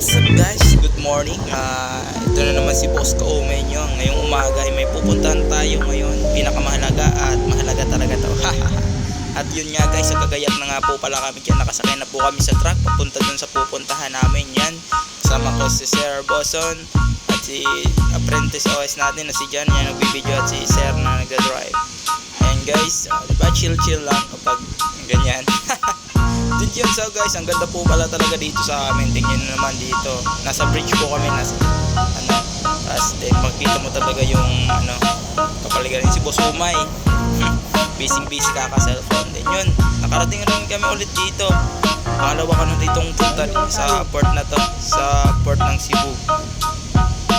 What's up guys? Good morning. Uh, ito na naman si Boss Kaomay nyo. Ngayong umaga ay may pupuntahan tayo ngayon. Pinakamahalaga at mahalaga talaga to. at yun nga guys, sa Cagayac na nga po pala kami dyan. Nakasakay na po kami sa truck. Papunta dun sa pupuntahan namin yan. Kasama ko si Sir Boson at si apprentice OS natin na si Jan. Yan nagbibideo at si Sir na nagdadrive. And guys, uh, diba chill chill lang kapag ganyan. Din yun so guys, ang ganda po pala talaga dito sa amin. Tingnan nyo naman dito. Nasa bridge po kami, nasa ano, tapos then makita mo talaga yung ano, kapaligiran si Boss Umay. busy busy kaka cellphone. Then yun, nakarating rin kami ulit dito. Pangalawa ka nung ditong punta sa port na to, sa port ng Cebu.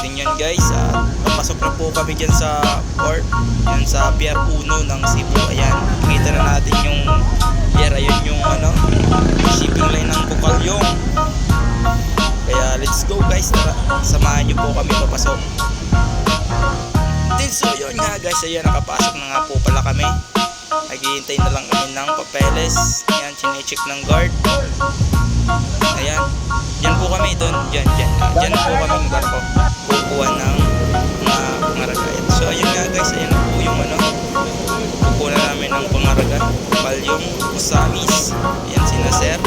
Then yun guys, at papasok na po kami dyan sa port, yan sa Pier 1 ng Cebu. Ayan, kita na natin samahan nyo po kami papasok. Then so yun nga guys, ayan nakapasok na nga po pala kami. Naghihintay na lang kami ng papeles. Ayan, chinecheck ng guard. Ayan, dyan po kami doon, dyan, dyan. Ah, dyan po kami ng barko. Kukuha ng mga pangaragayan. So ayun nga guys, ayan po yung ano, kukuha na namin ng pangaraga. Balyong, Usamis, ayan si Nasser.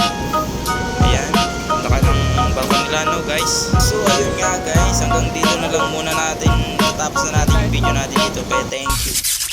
Hanggang dito na lang muna natin, tatapos na natin yung video natin dito. Kaya thank you.